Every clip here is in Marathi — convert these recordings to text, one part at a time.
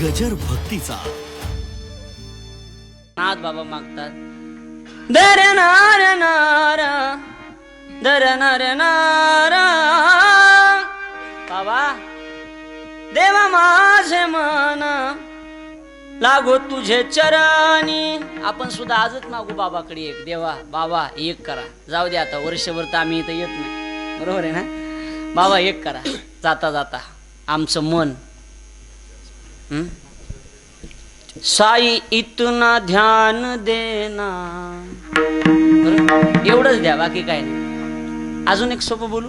गजर भक्तीचा. नाथ बाबा मागतात. दर नार नारा दर नर नारा. बाबा देवा माझे मन लागो तुझे चरणी. आपण सुद्धा आजच मागू बाबाकडे एक. देवा बाबा एक करा. जाऊ दे आता वर्षभर तर आम्ही इथं येत नाही. बरोबर आहे ना? बाबा एक करा. जाता जाता. आमचं मन साई इतना ध्यान देना. एवढंच द्या बाकी काय नाही. अजून एक सोपं बोलू?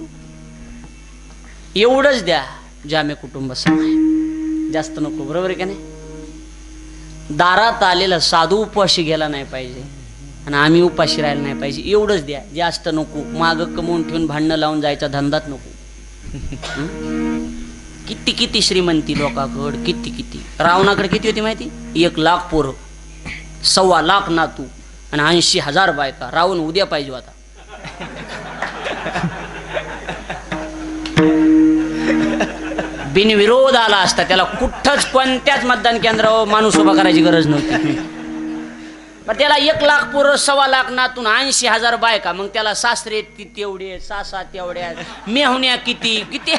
एवढंच द्या जामे कुटुंब समाय जास्त नको बरोबर आहे का नाही? दारात आलेला साधू उपाशी गेला नाही पाहिजे. आणि आम्ही उपाशी राहायला नाही पाहिजे. एवढंच द्या जास्त नको. माग कमवून ठेवून भांडणं लावून जायचा धंदाच नको. किती किती श्रीमंती लोकांकड किती किती? रावणाकडे किती होती माहिती? एक लाख पोरं. सव्वा लाख नातू आणि ऐंशी हजार बायका. रावण उद्या पाहिजे आता. बिनविरोध आला असता त्याला कुठंच कोणत्याच मतदान केंद्रावर माणूस उभा करायची गरज नव्हती. पण त्याला एक लाख पोरं सव्वा लाख नातून ऐंशी हजार बायका. मग त्याला सासरे तेवढे सासा तेवढ्या मेहुण्या किती किती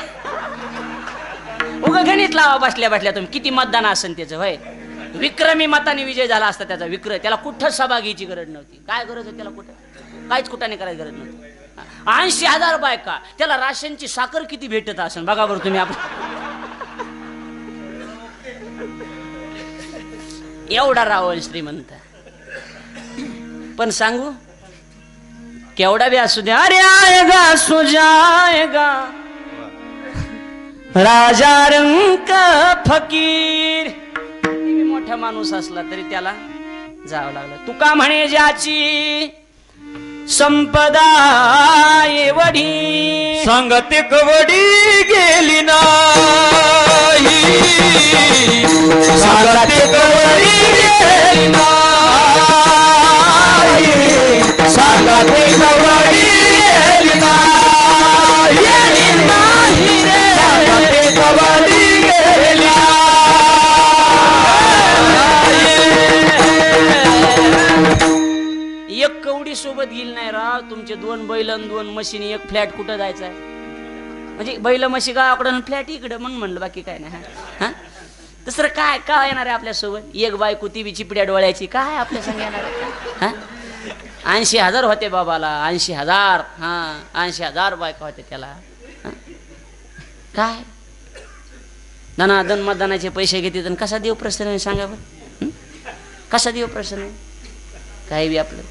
उगा गणित लावा बसल्या बसल्या तुम्ही. किती मतदान असेल त्याचं होय? विक्रमी मताने विजय झाला असता त्याचा विक्रय त्याला कुठंच सभा घ्यायची गरज नव्हती. काय गरज होती त्याला कुठं? काहीच कुठाने करायची गरज नव्हती. ऐंशी हजार बायका त्याला राशनची साखर किती भेटत असेल बघा बरं तुम्ही आपण. एवढा रावण श्रीमंत. पण सांगू केवढा बी असू द्या. अरे आएगा सुजाएगा राजा रंक फकीर. मोठा माणूस असला तरी त्याला जावं लागलं. तुका म्हणे ज्याची संपदा एवढी. सांगते कवडी गेली नाही. सांगते कवडी दोन बैल मशीन एक फ्लॅट कुठं जायचं आहे? म्हणजे बैल म्हशी गावाकडं फ्लॅट इकडं म्हणून म्हणलं बाकी काय नाही हा? दुसरं काय काय येणार आहे आपल्यासोबत? एक बायको ती बी चिपड्या डोळ्याची काय आपल्या संग येणार आहे? हा? ऐंशी हजार होते बाबाला ऐंशी हजार हा ऐंशी हजार बायका होते त्याला काय? धनाधन मतदानाचे पैसे घेते तर कसा देव प्रसन्न सांगा बरं? कसा देव प्रसन्न आहे? काही बी आपलं?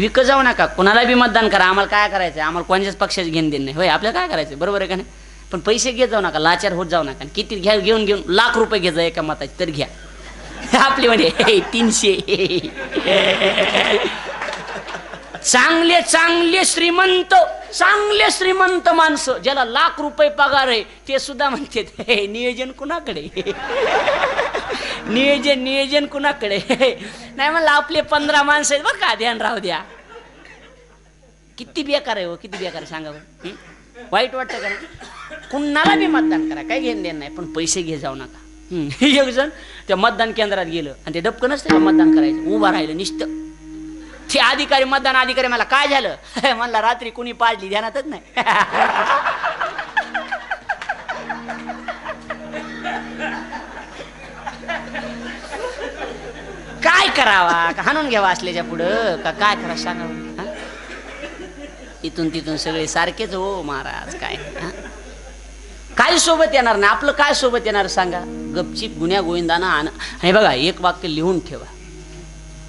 विकत जाऊ नका. कोणाला बी मतदान करा. आम्हाला काय करायचं आम्हाला कोणत्याच पक्षाचे घेऊन देणं नाही. होय आपल्याला काय करायचं बरोबर आहे का नाही? पण पैसे घेत जाऊ नका. लाचार होत जाऊ नका. आणि किती घ्या घेऊन घेऊन लाख रुपये घेत जा एका मताचे तर घ्या. आपली म्हणजे तीनशे. चांगले चांगले श्रीमंत चांगले श्रीमंत माणसं ज्याला लाख रुपये पगार आहे ते सुद्धा म्हणते हे नियोजन कुणाकडे? नियोजन नियोजन कुणाकडे? नाही म्हणलं आपले पंधरा माणसं आहेत बरं का ध्यान राहू द्या. किती बेकार आहे हो किती बेकार आहे सांगा बरं. वाईट वाटतं का कुणाला बी मतदान करा काही घेणं देणं नाही पण पैसे घे जाऊ नका. एक जण त्या मतदान केंद्रात गेलं आणि ते डबकं नसतं मतदान करायचं? उभं राहिलं निष्ठ. ते अधिकारी मतदान अधिकारी मला काय झालं? म्हणला रात्री कुणी पाडली ध्यानातच नाही काय करावा? का हाणून घ्यावा असल्याच्या पुढं? का काय करा सांगा इथून तिथून सगळे सारखेच हो महाराज काय? हा? काय सोबत येणार नाही? आपलं काय सोबत येणार सांगा? गपचीप गुन्ह्या गोविंदाना आण हे बघा एक वाक्य लिहून ठेवा.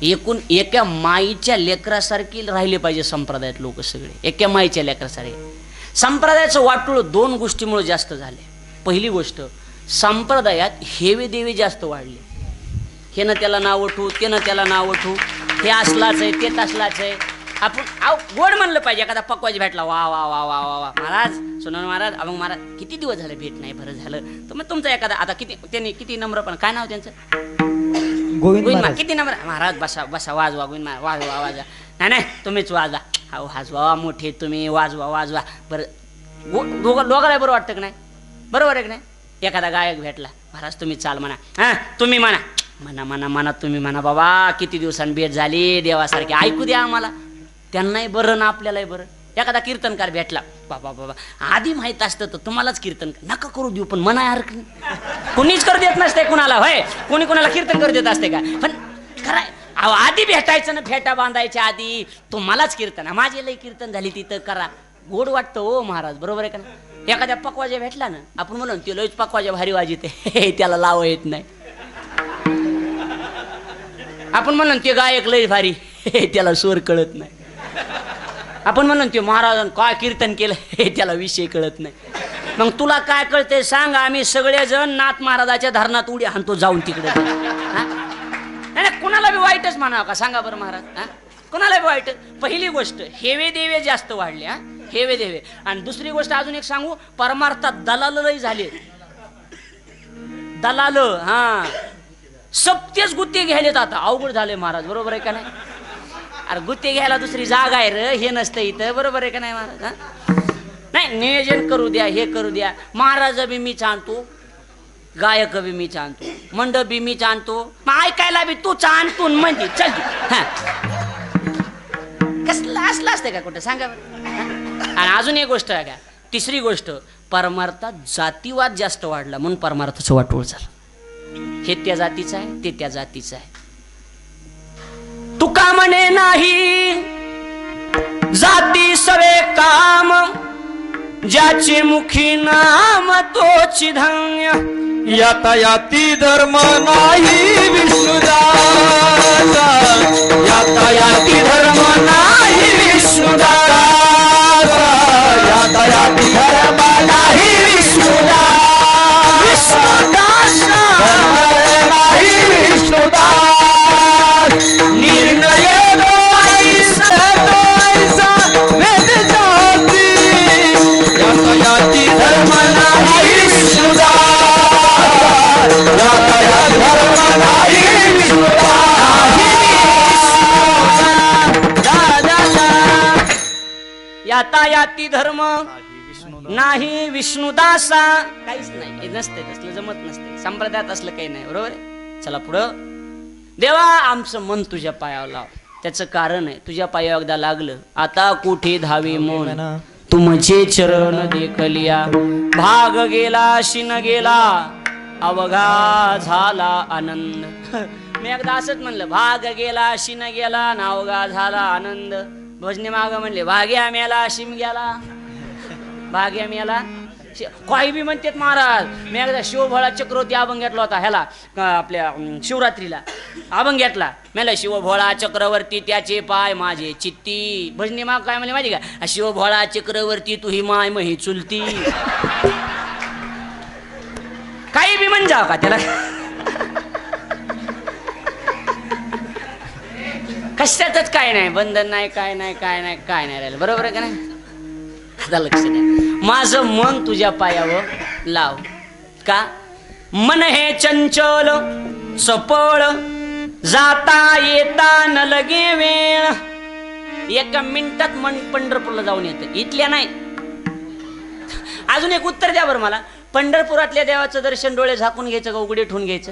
एकूण एका माईच्या लेकरासारखी राहिले पाहिजे संप्रदायात लोक सगळे. एका माईच्या लेकरासारखे. संप्रदायाचं वाटूळ दोन गोष्टीमुळे जास्त झाले पहिली गोष्ट संप्रदायात हेवे देवे जास्त वाढले. हे ना त्याला नाव उठू ते ना त्याला नाव उठू हे असलाच आहे ते तसलाच आहे. आपण आव गोड म्हणलं पाहिजे एखादा पकवाज भेटला वा वा वा वा वा वा. महाराज सोनन महाराज अभंग महाराज किती दिवस झाले भेट नाही बरं झालं. तर मग तुमचा एखादा आता किती त्यांनी किती नम्र पण काय नाव त्यांचं? गोविंद किती नंबर महाराज बसा बसा वाजवा गोविंद महाराज वाजवा वाजवा. नाही नाही तुम्हीच वाजवा हा वाजवा मोठे तुम्ही वाजवा वाजवा. बरं गो दोघं दोघाला बरं वाटतं की नाही? बरोबर आहे की नाही? एखादा गायक भेटला महाराज तुम्ही चाल म्हणा. हा तुम्ही म्हणा. म्हणा म्हणा म्हणा तुम्ही म्हणा बाबा किती दिवसांनी भेट झाली देवासारखे ऐकू द्या आम्हाला. त्यांनाही बरं ना आपल्यालाही बरं. एखादा कीर्तनकार भेटला बाबा बाबा आधी माहीत असतं तर तुम्हालाच कीर्तन नका करू देऊ पण मना हरक कुणीच करू देत नसते कुणाला होय? कोणी कोणाला कीर्तन करू देत असते का? पण खरंय अहो आधी भेटायचं ना फेटा बांधायच्या आधी. तुम्हालाच कीर्तन माझी लई कीर्तन झाली तिथं करा. गोड वाटतं हो महाराज बरोबर आहे का ना एखाद्या पकवाजे भेटला ना आपण म्हणून ते लईच पकवाजे भारी वाजिते त्याला लाव येत नाही. आपण म्हणलो ते गायक लय भारी. त्याला स्वर कळत नाही. आपण म्हणलो ते महाराजांनी काय कीर्तन केलं हे त्याला विषय कळत नाही. मग तुला काय कळते सांग आम्ही सगळेजण नाथ महाराजाच्या धरणात उडी हाणतो जाऊन तिकडे. नाही कुणाला बी वाईटच म्हणावं का? सांगा बरं महाराज हा? कुणाला बी वाईट? पहिली गोष्ट हेवे देवे जास्त वाढले हा? हेवे देवे. आणि दुसरी गोष्ट अजून एक सांगू परमार्थात दलालही झाले. दलाल हा. सप्तेच गुत्ते घ्यायलेत आता. अवघड झाले महाराज बरोबर आहे का नाही? अरे गुत्ते घ्यायला दुसरी जागा आहे र हे नसतं इथं बरोबर आहे का नाही महाराज नाही नियोजन करू द्या हे करू द्या. महाराज बी मी आणतो गायक बी मी आणतो मंडप बी मी आणतो मग ऐकायला बी तू आणतो म्हणजे चल कसलं असलं असतं का कुठं? सांगा बरं. आणि अजून एक गोष्ट आहे का? तिसरी गोष्ट परमार्थात जातीवाद जास्त वाढला म्हणून परमार्थाचं वाटोळ झालं. हे त्या जातीचं आहे ते त्या जातीचं आहे. तुका म्हणे नाही जाती सवे काम ज्याचे मुखी नाम तोची धन्य. यातायाती धर्म नाही विष्णुदा यातायाती धर्म नाही यातायाती धर्म नाही विष्णुदासा. काहीच नाही नसते तसलं जमत नसते. संप्रदायात असलं काही नाही बरोबर आहे? चला पुढं. देवा आमचं मन तुझ्या पायावर लाव. त्याचं कारण आहे तुझ्या पायावर एकदा लागलं. आता कुठे धावे मन? तुमचे चरण देखलिया. भाग गेला शिन गेला. अवघा झाला आनंद. मी एकदा असंच म्हणलं भाग गेला शिन गेला ना अवघा झाला आनंद. भजने माग म्हणले भाग्या मेला शिम गेला. भाग्या मेला. काही बी म्हणतात महाराज. मी एकदा शिवभोळा चक्रवर्ती अभंग घेतला होता ह्याला आपल्या शिवरात्रीला. अभंग घेतला? मेला शिवभोळा चक्रवर्ती त्याचे पाय माझे चित्ती. भजनी माग काय म्हणले माहिती का? शिवभोळा चक्रवर्ती तुही माय मही चुलती. काही बी म्हण जा का त्याला? कशातच काय नाही. बंधन नाही काय नाही काय नाही काय नाही राहिलं. बरोबर आहे का नाही? आता लक्ष द्या. माझं मन तुझ्या पायावर लाव. का? मन हे चंचल चपळ जाता येता न लगे वेळ. एका मिनिटात मन पंढरपूरला जाऊन येतं. इथल्या नाही. अजून एक उत्तर द्या बरं मला. पंढरपुरातल्या देवाचं दर्शन डोळे झाकून घ्यायचं का उघडे ठेवून घ्यायचं?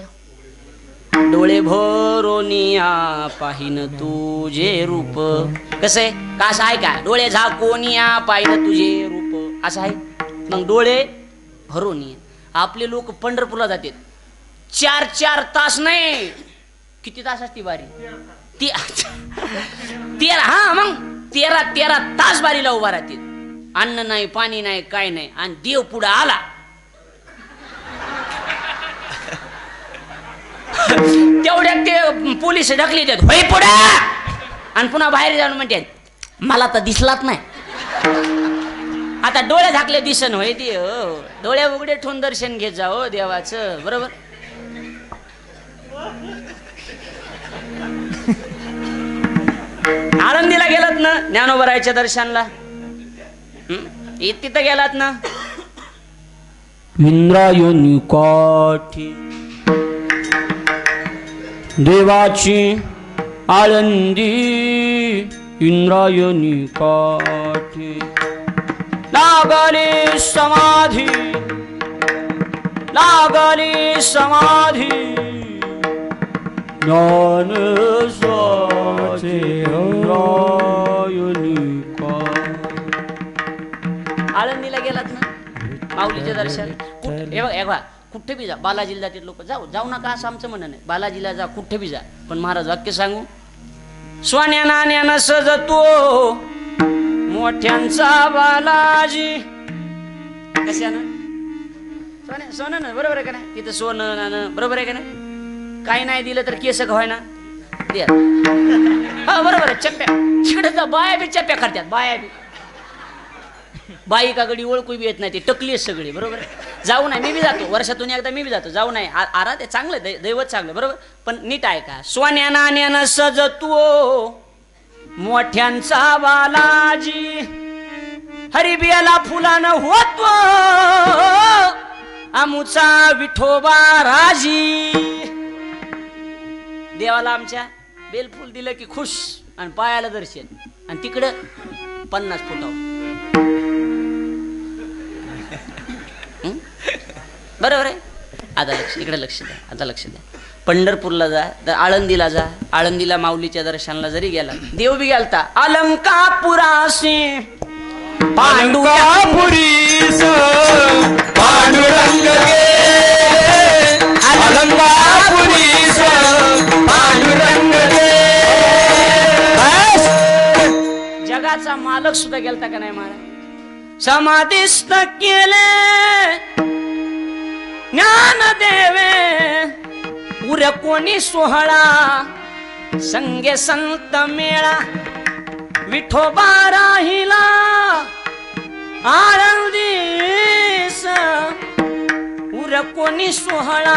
डोळे भोरोनिया पाहिन तुझे रूप. कसं आहे? आहे का? डोळे झाकोनिया पाहिन तुझे रूप. असं आहे? मग डोळे भरोनिया आपले लोक पंढरपूरला जातात. चार चार तास नाही. किती तास असते बारी? ती तेरा हा मग तेरा तेरा तास बारीला उभा राहतील अन्न नाही पाणी नाही काय नाही. आणि देव पुढे आला. तेवढ्यात ते पोलीस ढकली देत होय पुढे! आणि पुन्हा बाहेर जाऊन म्हणते मला तर दिसलाच नाही. आता डोळे झाकले दिसन होय ते हो डोळे उघडे ठेवून दर्शन घेत जा हो देवाचं बरोबर? आनंदीला गेलात ना ज्ञानोबरायच्या दर्शनला? तिथं गेलात ना? इंद्रायणी काठी देवाची आळंदी इंद्रायणी काठी. लागले समाधी लागली समाधी. ज्ञान साचे आळंदीला गेलात ना? माऊलीचे दर्शन. हे बघा. कुठे बी जा बालाजीला जातील लोक जाऊ जाऊ नका असं आमचं म्हणणं नाही. बालाजीला जा कुठे बी जा पण महाराज वाक्य सांगू. सोन्या नाण्यानं सजतो मोठ्यांचा बालाजी. कशानं सोन्या सोनं ना बरोबर आहे का नाही? तिथं सोनं नाणं बरोबर आहे का नाही? काही नाही दिलं तर केस घाय ना द्या. हा बरोबर आहे चप्प्या. तिकडे बाया बी चप्प्या करतात बाया बी. बाई कागडी ओळखू बी येत नाही ते टकली आहे सगळी बरोबर? जाऊ नाही मी बी जातो. वर्षातून एकदा मी बी जातो. जाऊ नाही. आरा ते चांगलं दै- दैवत चांगलं बरोबर? पण नीट आहे का? सोन्या नाण्यानं सजतो मोठ्यांचा बालाजी हरिबियाला फुलानं होतो आमुचा विठोबा राजी. देवाला आमच्या बेलफूल दिलं की खुश आणि पायाला दर्शन. आणि तिकडं पन्नास फुटाव बरोबर आहे? आता लक्ष इकडे लक्ष द्या आता लक्ष द्या. पंढरपूरला जा तर आळंदीला जा. आळंदीला माऊलीच्या दर्शनाला जरी गेला देव बी गेलता. अलंकापुराशी. जगाचा मालक सुद्धा गेलता का नाही महाराज? समाधिस्थ केले. ज्ञान देवे उर कोणी सोहळा संगे संत मेळा विठोबा राहिला आळंदीस उर कोणी सोहळा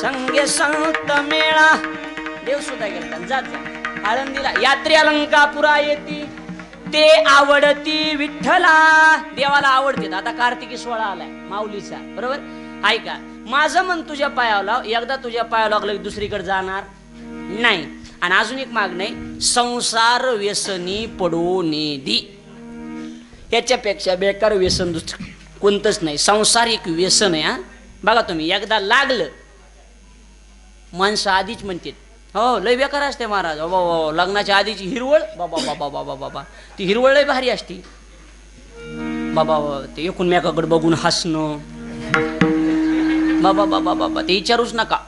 संगे संत मेळा. देव सुद्धा गेला जात आळंदीला यात्री अलंकापुरा येती ते आवडती विठ्ठला. देवाला आवडते. आता कार्तिकी सोहळा आलाय माऊलीचा. बरोबर? ऐका माझं मन तुझ्या पायावर लाव. एकदा तुझ्या पायावर लागलं की दुसरीकडे जाणार नाही. आणि अजून एक माग नाही संसार व्यसनी पडू नेदी याच्यापेक्षा बेकार व्यसन दुसरं कोणतंच नाही. संसार एक व्यसन आहे हा. बघा तुम्ही एकदा लागलं माणसं आधीच म्हणते हो लय बेकार असते महाराज बाबा बाबा लग्नाच्या आधीची हिरवळ बाबा बाबा बाबा बाबा ती हिरवळ लय भारी असते बाबा बाबा, ते एकूण मेकाकडे बघून हसणं बाबा बाबा बाबा ते विचारूच नका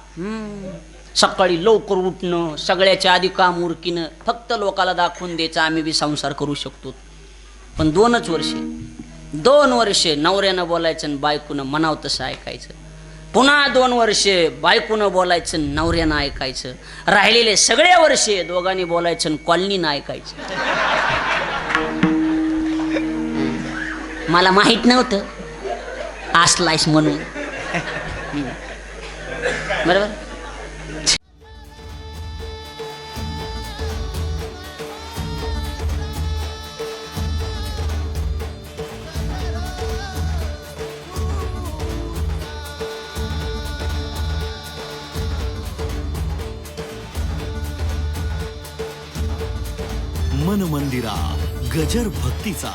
सकाळी लवकर उठणं सगळ्याच्या आधी काम उरकीनं फक्त लोकाला दाखवून द्यायचं आम्ही बी संसार करू शकतो पण दोनच वर्षे दोन वर्षे नवऱ्यानं बोलायचं आणि बायकोनं म्हणावं तसं ऐकायचं पुन्हा दोन वर्षे बायकोनं बोलायचं नवऱ्यानं ऐकायचं. राहिलेले सगळे वर्षे दोघांनी बोलायचं कॉलनीनं ऐकायचं. मला माहीत नव्हतं. असलायस म्हणून. बरोबर? गजर भक्तीचा